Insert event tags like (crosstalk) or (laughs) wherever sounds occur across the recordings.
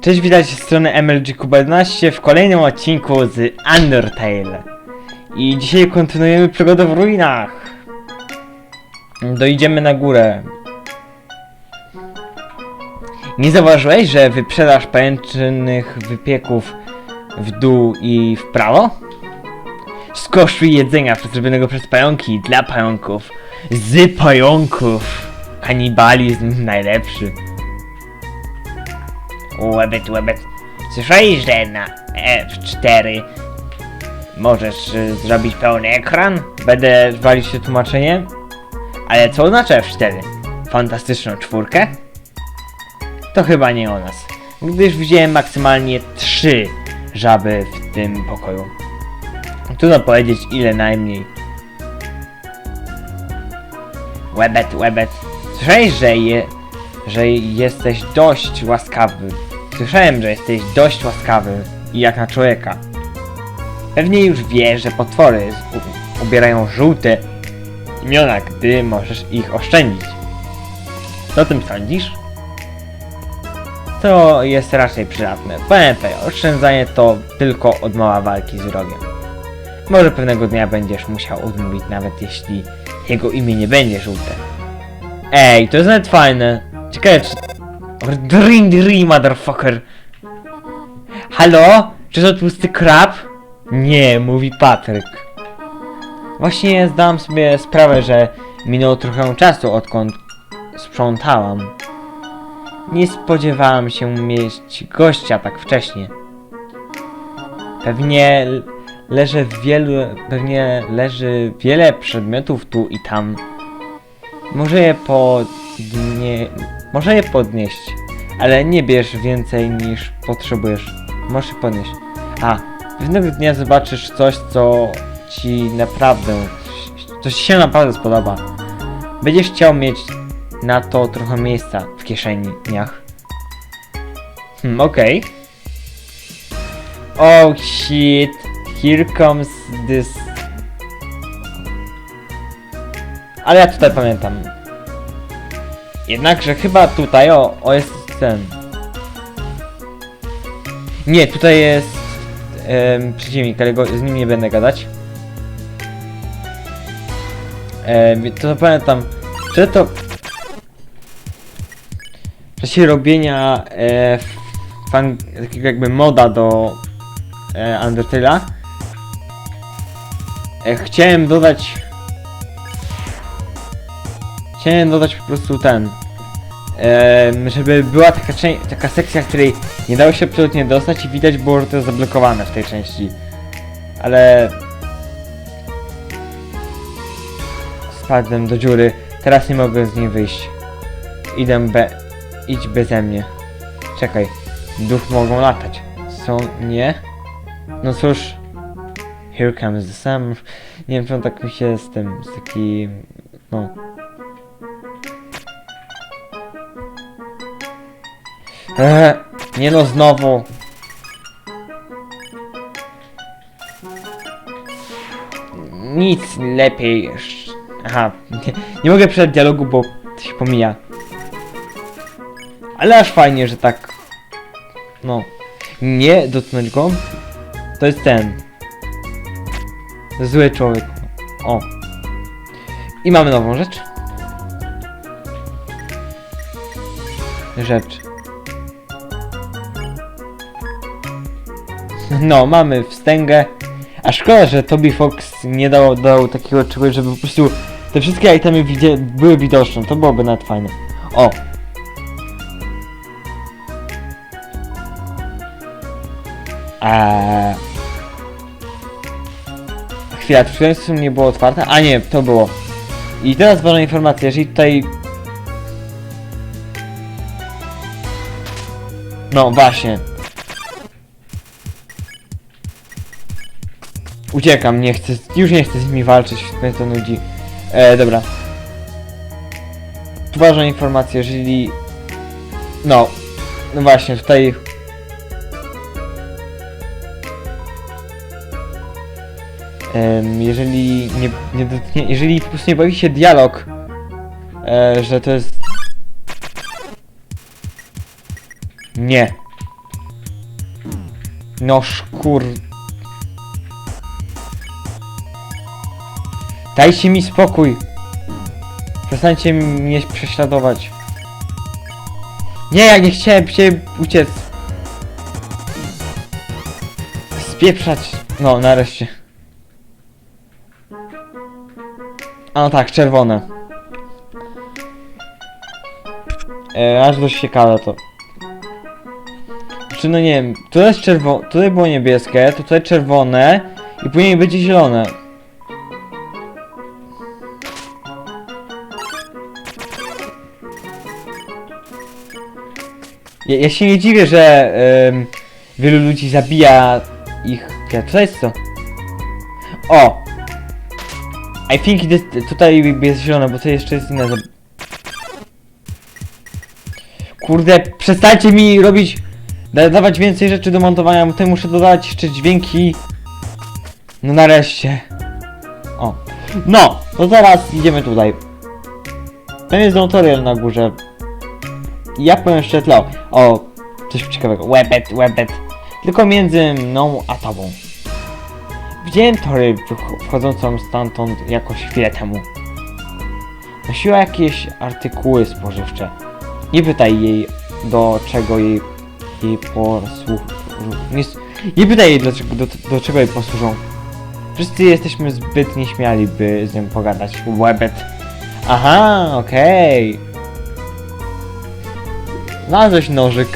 Cześć, widać z strony MLG Kuba 11 w kolejnym odcinku z Undertale. I dzisiaj kontynuujemy przygodę w ruinach. Dojdziemy na górę. Nie zauważyłeś, że wyprzedaż pajęczynnych wypieków w dół i w prawo? Skosztuj jedzenia zrobionego przez pająki dla pająków. Z pająków. Kanibalizm najlepszy. Łebet, łebet. Słyszałeś, że na F4 możesz y, zrobić pełny ekran? Będę walić się tłumaczenie. Ale co oznacza F4? Fantastyczną czwórkę? To chyba nie o nas. Gdyż widziałem maksymalnie trzy żaby w tym pokoju. Trudno powiedzieć ile najmniej. Łebet, łebet. Słyszałeś, że, je, że jesteś dość łaskawy. Słyszałem, że jesteś dość łaskawy i jak na człowieka. Pewnie już wiesz, że potwory ubierają żółte imiona, gdy możesz ich oszczędzić. Co o tym sądzisz? To jest raczej przydatne. Pamiętaj, oszczędzanie to tylko odmowa walki z wrogiem. Może pewnego dnia będziesz musiał odmówić, nawet jeśli jego imię nie będzie żółte. Ej, to jest nawet fajne. Ciekawe czy... Dream, dream, motherfucker. Halo? Czy to tłusty krab? Nie, mówi Patryk. Właśnie zdałam sobie sprawę, że minęło trochę czasu odkąd sprzątałam. Nie spodziewałam się mieć gościa tak wcześnie. Pewnie leży wielu, pewnie leży wiele przedmiotów tu i tam. Może je podnie, może je podnieść, ale nie bierz więcej niż potrzebujesz. Możesz je podnieść. A, pewnego dnia zobaczysz coś, co ci naprawdę, coś ci się naprawdę spodoba. Będziesz chciał mieć na to trochę miejsca w kieszeniach. Hmm, okej. Oh shit, here comes this. Ale ja tutaj pamiętam. Jednakże chyba tutaj, o, o jest ten. Nie, tutaj jest em, przeciwnik, ale go, z nim nie będę gadać. Em, to pamiętam, że to w czasie robienia e, fan, takiego jakby moda do e, Undertale'a e, chciałem dodać chciałem dodać po prostu ten żeby była taka, taka sekcja, której nie dało się absolutnie dostać i widać było, że to jest zablokowane w tej części. Ale spadłem do dziury. Teraz nie mogę z niej wyjść. Idę be idź beze mnie. Czekaj duch mogą latać. Są nie? No cóż here comes the sun. Nie wiem czemu tak mi się z tym z taki no Eee, nie no znowu. Nic lepiej aha nie, nie mogę przeczytać dialogu bo się pomija. Ale aż fajnie, że tak no nie dotknąć go. To jest ten. Zły człowiek. O. I mamy nową rzecz. Rzecz no mamy wstęgę a szkoda, że Toby Fox nie dał, dał takiego czegoś, żeby po prostu te wszystkie itemy widzie, były widoczne. To byłoby nawet fajne. O! Eee... Chwila, czy nie było otwarte? A nie, to było. I teraz ważna informacja, jeżeli tutaj... No właśnie. Uciekam, nie chcę, już nie chcę z nimi walczyć, mnie to nudzi. E, dobra. Tu ważna informacja, jeżeli... No, no właśnie, tutaj... Jeżeli nie, nie jeżeli po prostu nie pojawi się dialog, e, że to jest Nie. No szkur... Dajcie mi spokój. Przestańcie mnie prześladować. Nie, ja nie chciałem się uciec. Spieprzać. No, nareszcie. A no tak, czerwone. E, aż dość ciekawe to. Czy no nie wiem, tutaj jest czerwone, tutaj było niebieskie, tutaj czerwone i później będzie zielone. Ja, ja się nie dziwię, że em, wielu ludzi zabija ich. Ja, tutaj jest co? O! I think it is, tutaj jest zielone, bo to jeszcze jest inne. Kurde, przestańcie mi robić, da, dawać więcej rzeczy do montowania, bo tutaj muszę dodać jeszcze dźwięki. No nareszcie. O. No, to teraz idziemy tutaj. Tam jest tutorial na górze. Ja powiem jeszcze tlo. O, coś ciekawego. Webet, webet. Tylko między mną a tobą. Widziałem Tory wch- wchodzącą stamtąd jakoś chwilę temu. Nosiła jakieś artykuły spożywcze. Nie pytaj jej, do czego jej, jej posłuch... Nie, nie pytaj jej, do, do, do czego jej posłużą. Wszyscy jesteśmy zbyt nieśmiali, by z nią pogadać. Webet. Aha, okej. Znalazłeś nożyk.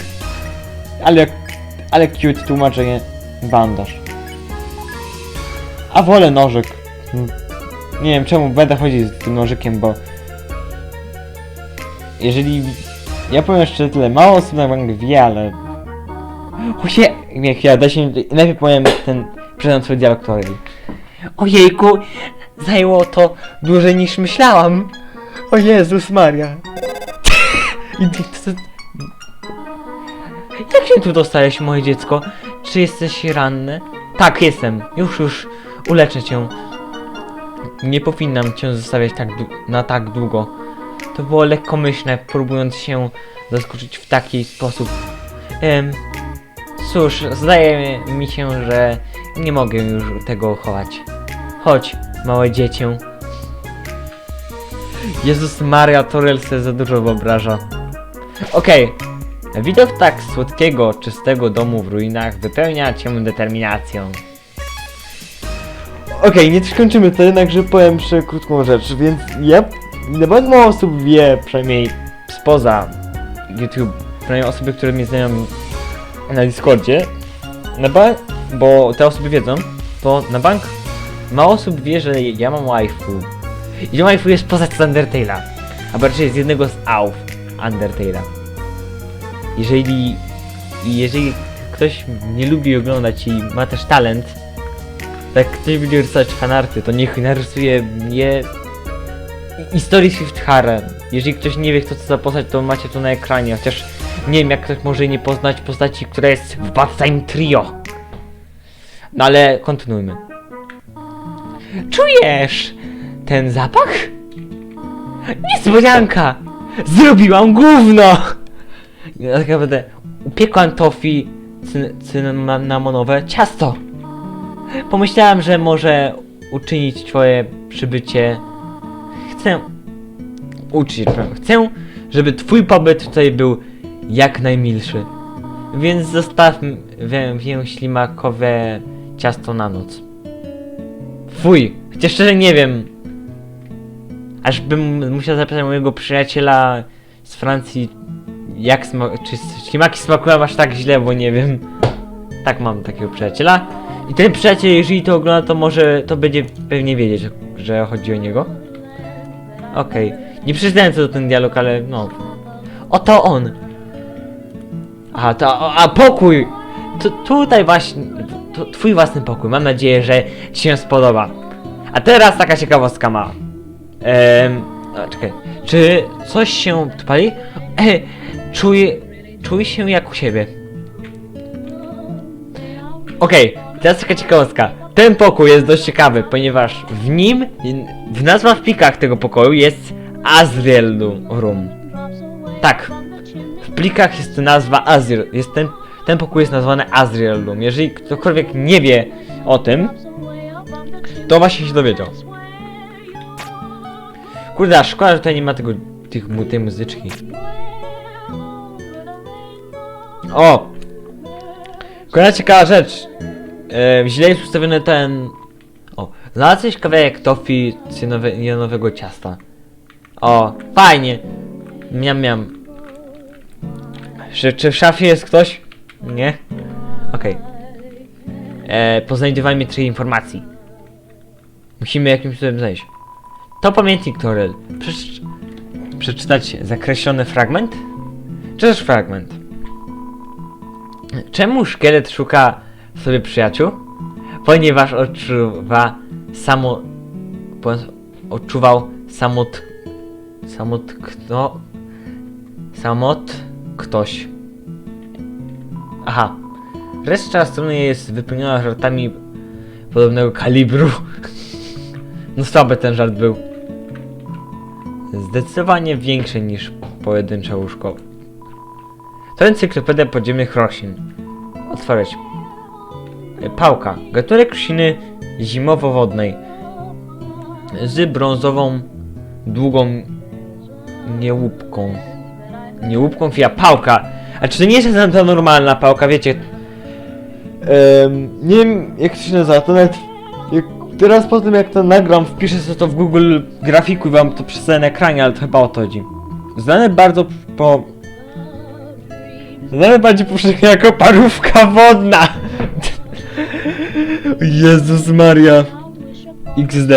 Ale, ale cute tłumaczenie. Bandaż. A wolę nożyk. Nie wiem czemu będę chodzić z tym nożykiem, bo... Jeżeli... Ja powiem jeszcze tyle, mało osób na bank wie, ale... Oje... Nie, chwila, da się... Najpierw powiem ten... Przedam swój dialog Tory. Ojejku, zajęło to dłużej niż myślałam. O Jezus Maria. (laughs) I to, jak się tu dostałeś, moje dziecko? Czy jesteś ranny? Tak, jestem. Już, już. Uleczę cię. Nie powinnam cię zostawiać tak na tak długo. To było lekkomyślne, próbując się zaskoczyć w taki sposób. Em, cóż, zdaje mi się, że nie mogę już tego chować. Chodź, małe dziecię. Jezus Maria, Torel se za dużo wyobraża. Okej. Widok tak słodkiego, czystego domu w ruinach wypełnia cię determinacją. Okej, nie skończymy to jednakże powiem jeszcze krótką rzecz, więc ja... Na bardzo mało osób wie, przynajmniej spoza YouTube, przynajmniej osoby, które mnie znają na Discordzie, na bank, bo te osoby wiedzą, to na bank mało osób wie, że ja mam waifu. I to waifu jest z Undertale'a, a raczej z jednego z AUF Undertale'a. Jeżeli, jeżeli ktoś nie lubi oglądać i ma też talent, tak ktoś będzie rysować fanarty, to niech narysuje je historii Swift Harem. Jeżeli ktoś nie wie kto to za postać, to macie to na ekranie, chociaż nie wiem jak ktoś może nie poznać postaci, która jest w Bad Time Trio. No ale kontynuujmy. Czujesz ten zapach? Niespodzianka! Zrobiłam gówno! Ja tak naprawdę upiekłam tofi cyn cynamonowe ciasto. Pomyślałam, że może uczynić twoje przybycie. Chcę uczyć, chcę, żeby twój pobyt tutaj był jak najmilszy. Więc zostawmy ślimakowe ciasto na noc. Fuj, chociaż szczerze nie wiem. Aż bym musiał zapytać mojego przyjaciela z Francji, jak sma czy ślimaki smakują aż tak źle, bo nie wiem. Tak mam takiego przyjaciela. I ten przyjaciel, jeżeli to ogląda, to może to będzie pewnie wiedzieć, że, chodzi o niego. Okej. Nie przeczytałem co do ten dialog, ale no. Oto on. Aha, to, a, pokój! Tu, tutaj właśnie, to twój własny pokój. Mam nadzieję, że ci się spodoba. A teraz taka ciekawostka ma. Ehm, czekaj. Czy coś się tu pali? E, czuję, czuję się jak u siebie. Okej, teraz taka ciekawostka. Ten pokój jest dość ciekawy, ponieważ w nim, w nazwach plikach tego pokoju jest Azriel Room. Tak. plikach jest nazwa Azir. Jest ten, ten pokój jest nazwany Azriel Room. Jeżeli ktokolwiek nie wie o tym, to właśnie się dowiedział. Kurde, szkoda, że tutaj nie ma tego, tych, tej muzyczki. O! Kolejna ciekawa rzecz. E, źle jest ustawiony ten... O, znalazłeś kawałek tofi cyjanowego ciasta. O, fajnie. Miam, miam. Czy, czy w szafie jest ktoś? Nie? Okej. E, Po znajdowaniu trzech informacji. Musimy jakimś cudem znaleźć. To pamiętnik Torel. Przeczy... Przeczytać zakreślony fragment? Czy też fragment? Czemu szkielet szuka sobie przyjaciół? Ponieważ odczuwa samo... Odczuwał samot... Samot... kto... Samot... ktoś. Aha. Reszta strony jest wypełniona żartami podobnego kalibru. (laughs) No słaby ten żart był. Zdecydowanie większy niż pojedyncze łóżko. To encyklopedia podziemnych roślin. Otworzyć. E, Pałka. Gatunek rośliny zimowo-wodnej. Z brązową, długą niełupką. Niełupką chwila. Pałka. A czy to nie jest ta normalna pałka, wiecie? Em, nie wiem jak to się nazywa, to nawet jak, teraz po tym jak to nagram, wpiszę sobie to w Google grafiku i wam to przedstawię na ekranie, ale to chyba o to chodzi. Znane bardzo po... Znane bardziej powszechnie jako parówka wodna! Jezus Maria! XD.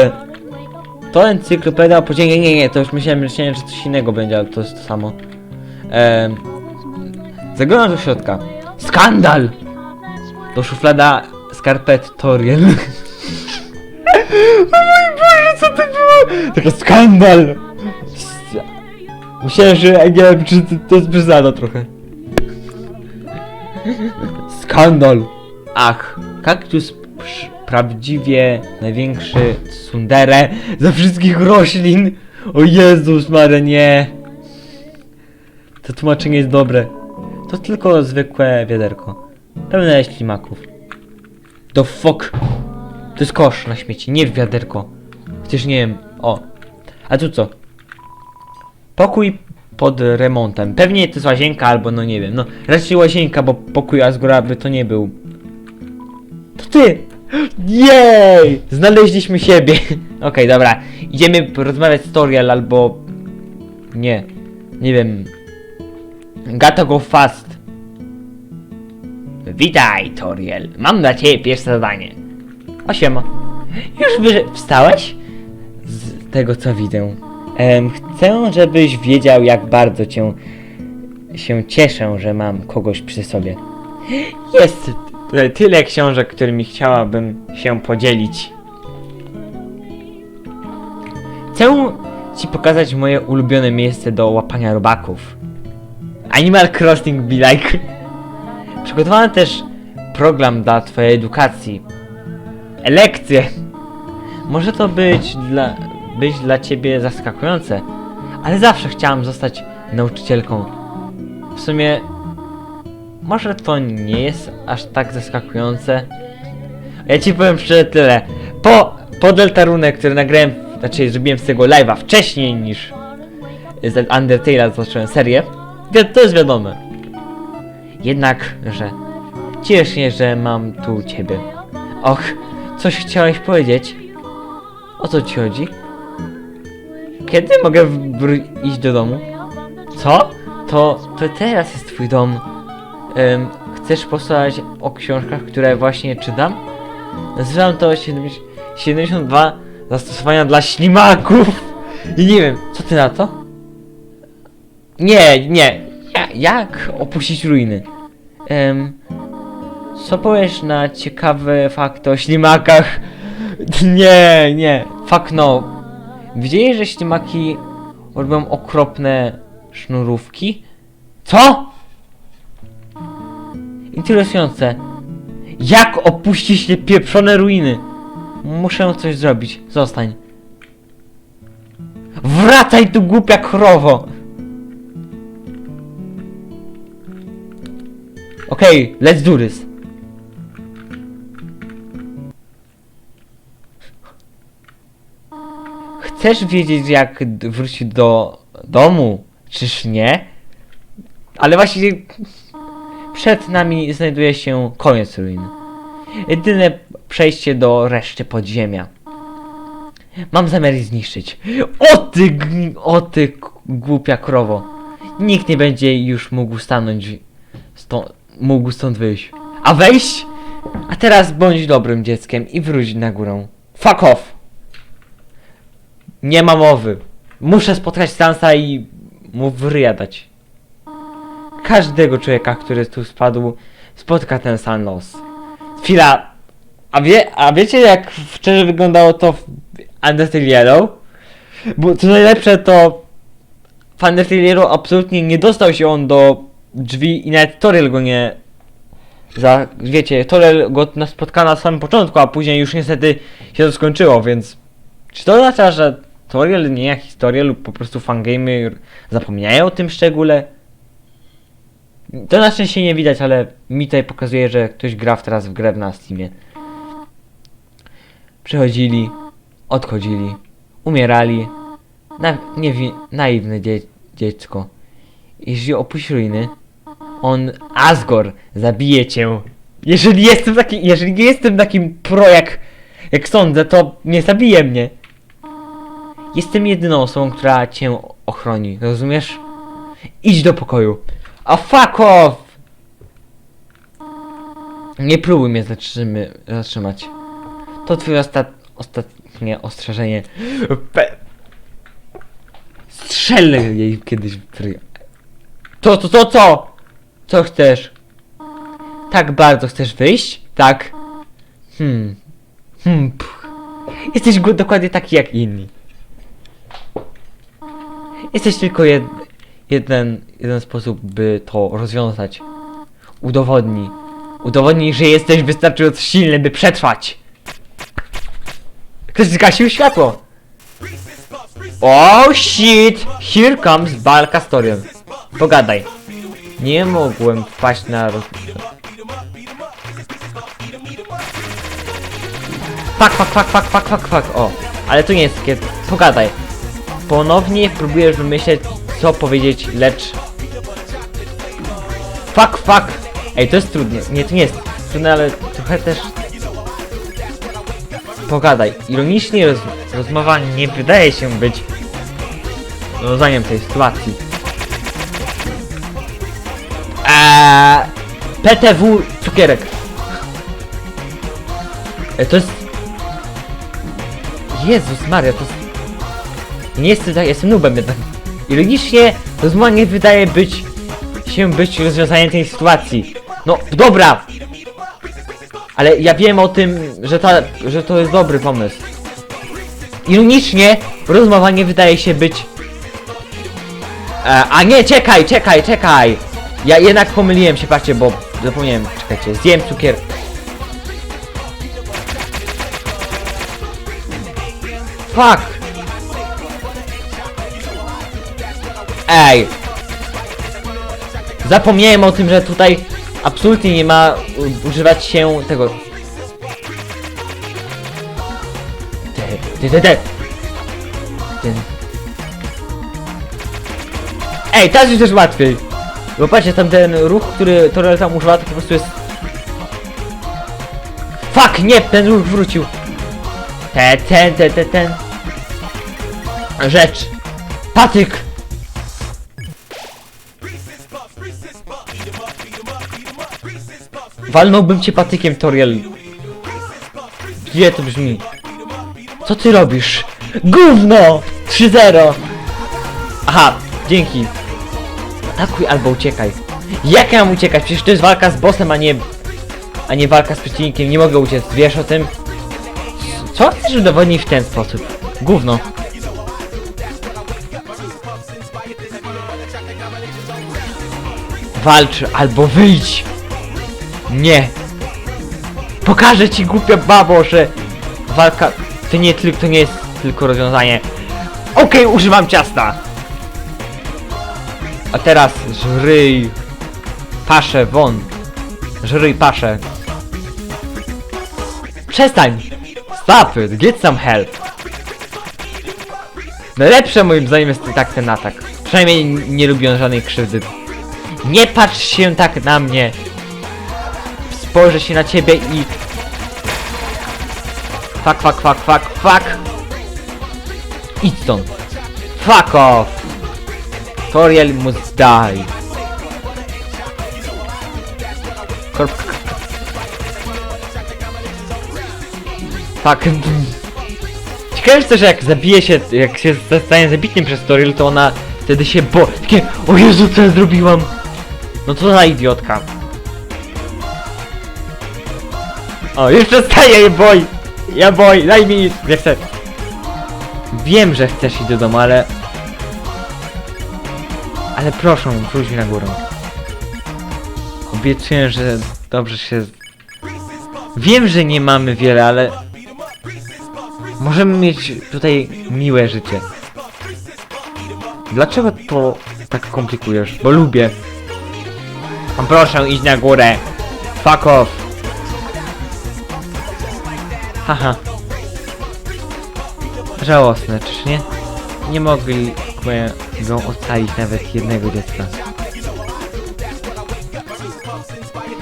To encyklopedia o podziemie... Nie, nie, nie, to już myślałem, myślałem, że coś innego będzie, ale to jest to samo. Ehm... Zaglądam do środka. Skandal! To szuflada skarpet Toriel. (laughs) o mój Boże, co to było? Taki skandal! Myślałem, że czy to, jest przesada trochę. Skandal! Ach, kaktus prawdziwie największy sundere ze wszystkich roślin. O Jezus Maria, nie. To tłumaczenie jest dobre. To tylko zwykłe wiaderko. Pełne ślimaków. The fuck? To jest kosz na śmieci, nie wiaderko. Chociaż nie wiem. O. A tu co? Pokój pod remontem. Pewnie to jest łazienka albo no nie wiem. No raczej łazienka, bo pokój Asgora by to nie był. To ty! Jej! Znaleźliśmy siebie. (laughs) Okej, dobra. Idziemy porozmawiać z Toriel albo... Nie. Nie wiem. Gotta go fast. Witaj, Toriel. Mam dla ciebie pierwsze zadanie. O siema. Już wy wstałeś? Z tego co widzę. Chcę, żebyś wiedział, jak bardzo cię się cieszę, że mam kogoś przy sobie. Jest tyle książek, którymi chciałabym się podzielić. Chcę ci pokazać moje ulubione miejsce do łapania robaków. Animal Crossing be like. Przygotowałem też program dla twojej edukacji. Lekcje. Może to być dla, być dla ciebie zaskakujące, ale zawsze chciałam zostać nauczycielką. W sumie, może to nie jest aż tak zaskakujące. Ja ci powiem szczerze tyle. Po, po Deltarune, który nagrałem, znaczy zrobiłem z tego live'a wcześniej niż z Undertale'a zacząłem serię, to jest wiadome. Jednak, że cieszę się, że mam tu ciebie. Och, coś chciałeś powiedzieć? O co ci chodzi? Kiedy mogę iść do domu? Co? To, to teraz jest twój dom. Chcesz posłuchać o książkach, które właśnie czytam? Nazywam to 70 72 zastosowania dla ślimaków. I nie wiem, co ty na to? Nie, nie. Ja, jak opuścić ruiny? Co powiesz na ciekawe fakty o ślimakach? (laughs) Nie, nie. Fuck no. Widzieli, że ślimaki robią okropne sznurówki? Co? Interesujące. Jak opuścić te pieprzone ruiny? Muszę coś zrobić. Zostań. Wracaj tu głupia krowo! Okej, let's do this. Chcesz wiedzieć jak wrócić do domu, czyż nie? Ale właśnie przed nami znajduje się koniec ruin. Jedyne przejście do reszty podziemia. Mam zamiar je zniszczyć. O ty, o ty głupia krowo. Nikt nie będzie już mógł stanąć, stąd, mógł stąd wyjść. A wejść? A teraz bądź dobrym dzieckiem i wróć na górę. Fuck off! Nie ma mowy. Muszę spotkać Stansa i mu w ryja dać. Każdego człowieka, który tu spadł, spotka ten sam los. Chwila. A, wie, a wiecie jak szczerze wyglądało to w Undertale Yellow? Bo co najlepsze to w Undertale Yellow absolutnie nie dostał się on do drzwi i nawet Torel go nie za, wiecie, Torel go na spotkał na samym początku, a później już niestety się to skończyło, więc czy to oznacza, że Toriel nie jak historię lub po prostu fangamy zapomniają o tym szczególe? To na szczęście nie widać, ale mi tutaj pokazuje, że ktoś gra w teraz w grę na Steamie. Przychodzili, odchodzili, umierali. Na, niewi, naiwne dzie, dziecko. Jeśli opuści ruiny, on, Asgore, zabije cię. Jeżeli jestem taki, jeżeli nie jestem takim pro jak, jak sądzę, to nie zabije mnie. Jestem jedyną osobą, która cię ochroni, rozumiesz? Idź do pokoju. A fuck off! Nie próbuj mnie zatrzymy, zatrzymać. To twoje ostat, ostatnie ostrzeżenie. Pe... Strzelę jej kiedyś w ryj. Co, co, co, co? Chcesz? Tak bardzo chcesz wyjść? Tak. Hmm. Hmm. Pff. Jesteś dokładnie taki jak inni. Jesteś tylko jed, jeden, jeden sposób, by to rozwiązać. Udowodnij. Udowodnij, że jesteś wystarczająco silny, by przetrwać. Ktoś zgasił światło. Oh shit! Here comes walka z. Pogadaj. Nie mogłem wpaść na roz... Fuck, fuck, fuck, fuck, fuck, fuck, fuck, o. Ale to nie jest takie... Pogadaj. Ponownie próbujesz wymyśleć, co powiedzieć, lecz... Fuck, fuck! Ej, to jest trudne. Nie, to nie jest trudne, ale trochę też... Pogadaj. Ironicznie roz... rozmowa nie wydaje się być rozwiązaniem tej sytuacji. Eee, PTW cukierek. E, to jest... Jezus Maria, to jest... Nie jestem tak, jestem nubem jednak. Ironicznie rozmowa nie wydaje być się być rozwiązaniem tej sytuacji. No, dobra! Ale ja wiem o tym, że, ta, że to jest dobry pomysł. Ironicznie rozmowa nie wydaje się być... E, a nie, czekaj, czekaj, czekaj! Ja jednak pomyliłem się, patrzcie, bo zapomniałem, czekajcie, zjem cukier... Fuck! Ej! Zapomniałem o tym, że tutaj absolutnie nie ma używać się tego. Te, te, te, te. Ten. Ej, teraz już też łatwiej. Bo patrzcie, tam ten ruch, który Torel tam używa, to po prostu jest... Fuck, nie, ten ruch wrócił. Te, ten, te, te, ten. Rzecz. Patyk. Walnąłbym cię patykiem, Toriel. Gdzie to brzmi? Co ty robisz? Gówno! 3-0! Aha, dzięki. Atakuj albo uciekaj. Jak ja mam uciekać? Przecież to jest walka z bossem, a nie... A nie walka z przeciwnikiem. Nie mogę uciec, wiesz o tym? Co chcesz udowodnić w ten sposób? Gówno. Walcz albo wyjdź! Nie! Pokażę ci głupia babo, że walka to nie tylko to nie jest tylko rozwiązanie. Okej, używam ciasta! A teraz żryj paszę won. Żeruj paszę. Przestań! Stop it! Get some help! Najlepsze moim zdaniem jest tak ten atak. Przynajmniej nie lubi on żadnej krzywdy. Nie patrz się tak na mnie! Spojrzę się na ciebie i... Fuck, fuck, fuck, fuck, fuck! Idź stąd! Fuck off! Toriel must die! Korp... Fuck. Ciekawe jest to, że jak zabije się, jak się zostanie zabitym przez Toriel, to ona wtedy się bo... Takie, o Jezu, co ja zrobiłam? No co za idiotka. O, już przestaję, boj! Ja boj, daj mi, chcę. Wiem, że chcesz iść do domu, ale... Ale proszę, wróć mi na górę. Obiecuję, że dobrze się... Wiem, że nie mamy wiele, ale... Możemy mieć tutaj miłe życie. Dlaczego to tak komplikujesz? Bo lubię. Proszę, idź na górę. Fuck off. Haha. Żałosne, czyż nie? Nie mogli go ocalić nawet jednego dziecka.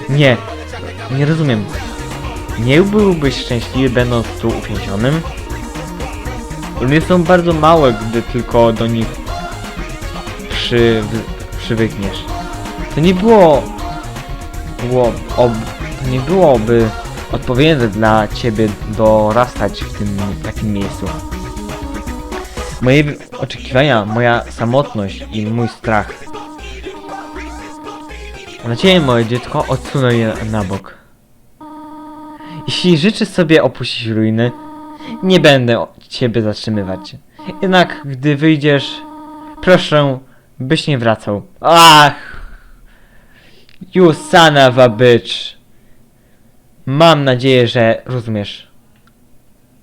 Nie, nie rozumiem. Nie byłbyś szczęśliwy będąc tu uwięzionym? One są bardzo małe, gdy tylko do nich przy, przywykniesz. To nie było... było ob, to nie byłoby odpowiednie dla ciebie dorastać w tym takim miejscu. Moje oczekiwania, moja samotność i mój strach. Na ciebie, moje dziecko, odsunę je na bok. Jeśli życzysz sobie opuścić ruiny, nie będę ciebie zatrzymywać. Jednak gdy wyjdziesz, proszę, byś nie wracał. Ach! You son of a bitch! Mam nadzieję, że rozumiesz.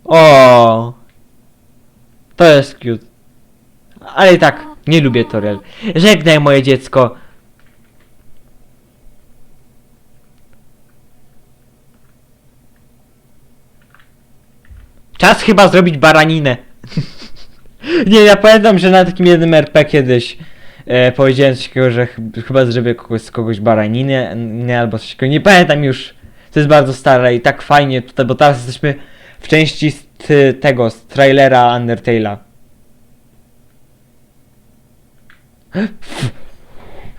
O, To jest cute. Ale i tak, nie lubię Toriel. Żegnaj moje dziecko. Czas chyba zrobić baraninę. (laughs) nie, ja pamiętam, że na takim jednym RP kiedyś e, powiedziałem coś takiego, że ch chyba zrobię kogoś, z kogoś baraninę, nie, albo coś takiego. Nie pamiętam już. To jest bardzo stare i tak fajnie tutaj, bo teraz jesteśmy w części z tego, z trailera Undertale'a. (gasps)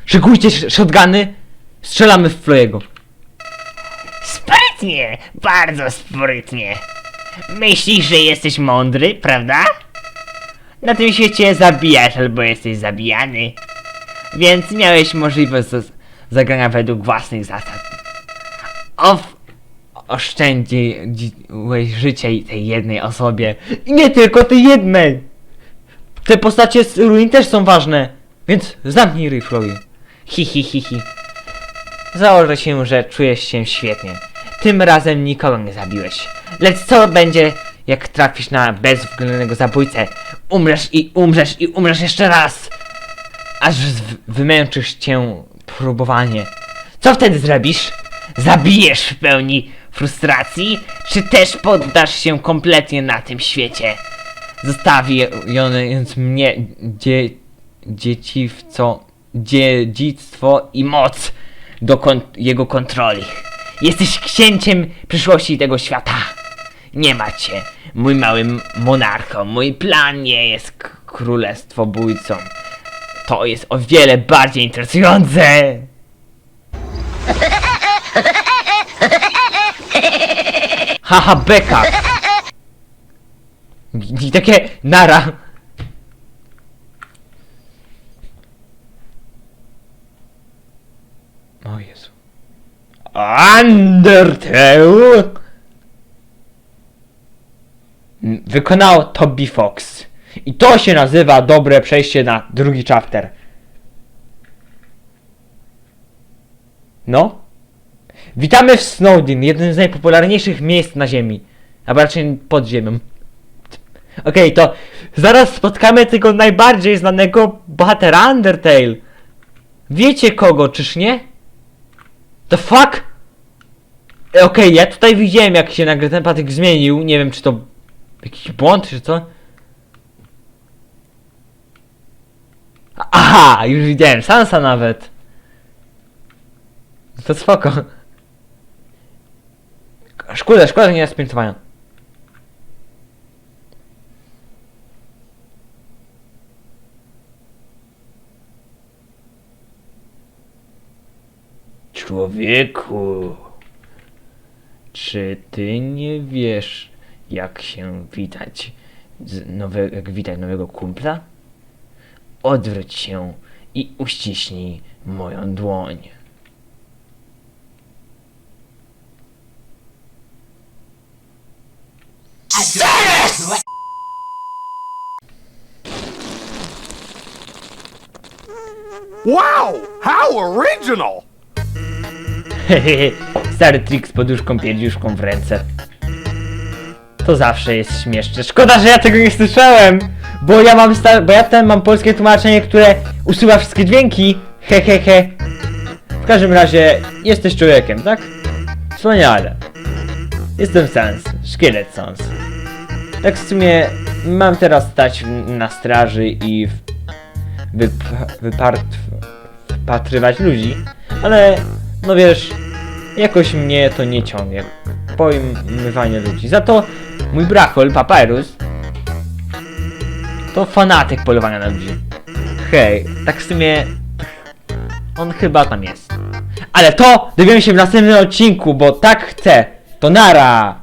Szykujcie sh- shotguny, strzelamy w Flojego. Sprytnie, bardzo sprytnie. Myślisz, że jesteś mądry, prawda? Na tym świecie zabijasz albo jesteś zabijany. Więc miałeś możliwość zagrania według własnych zasad. Of oszczędziłeś życie tej jednej osobie. I nie tylko tej jednej! Te postacie z ruin też są ważne, więc zamknij ryj, Floyd. Hi, hi, hi, hi. Założę się, że czujesz się świetnie. Tym razem nikogo nie zabiłeś. Lecz co będzie, jak trafisz na bezwzględnego zabójcę? Umrzesz i umrzesz i umrzesz jeszcze raz! Aż wymęczysz cię próbowanie. Co wtedy zrobisz? Zabijesz w pełni frustracji, czy też poddasz się kompletnie na tym świecie? Zostawiając mnie dzie, dzieciwco, dziedzictwo I moc do kon- jego kontroli. Jesteś księciem przyszłości tego świata. Nie macie, mój mały monarcho. Mój plan nie jest królestwo bójcą. To jest o wiele bardziej interesujące. (laughs) Haha, beka! I, takie nara. O Jezu. Undertale! Wykonał Toby Fox. I to się nazywa dobre przejście na drugi chapter. No? Witamy w Snowdin, jednym z najpopularniejszych miejsc na Ziemi. A raczej pod ziemią. Okej, to zaraz spotkamy tego najbardziej znanego bohatera Undertale. Wiecie kogo, czyż nie? The fuck? E, Okej, ja tutaj widziałem jak się nagle ten patyk zmienił. Nie wiem czy to jakiś błąd czy co. Aha, już widziałem, Sansa nawet. To spoko. Szkoda, szkoda, że nie jest spiętowania. Człowieku, czy ty nie wiesz, jak się witać, z nowe, jak witać nowego kumpla? Odwróć się i uściśnij moją dłoń. Wow! How original! Hehehe, stary trik z poduszką pierdziuszką w ręce. To zawsze jest śmieszne. Szkoda, że ja tego nie słyszałem! Bo ja mam sta- bo ja ten mam polskie tłumaczenie, które usuwa wszystkie dźwięki. He he he. W każdym razie jesteś człowiekiem, tak? Wspaniale. Jestem Sans, szkielet Sans. Tak w sumie mam teraz stać na straży i wyp- wypart- wpatrywać ludzi, ale no wiesz, jakoś mnie to nie ciągnie. Pojmowanie ludzi. Za to mój brachol, Papyrus, to fanatyk polowania na ludzi. Hej, tak w sumie on chyba tam jest. Ale to dowiemy się w następnym odcinku, bo tak chcę. To nara!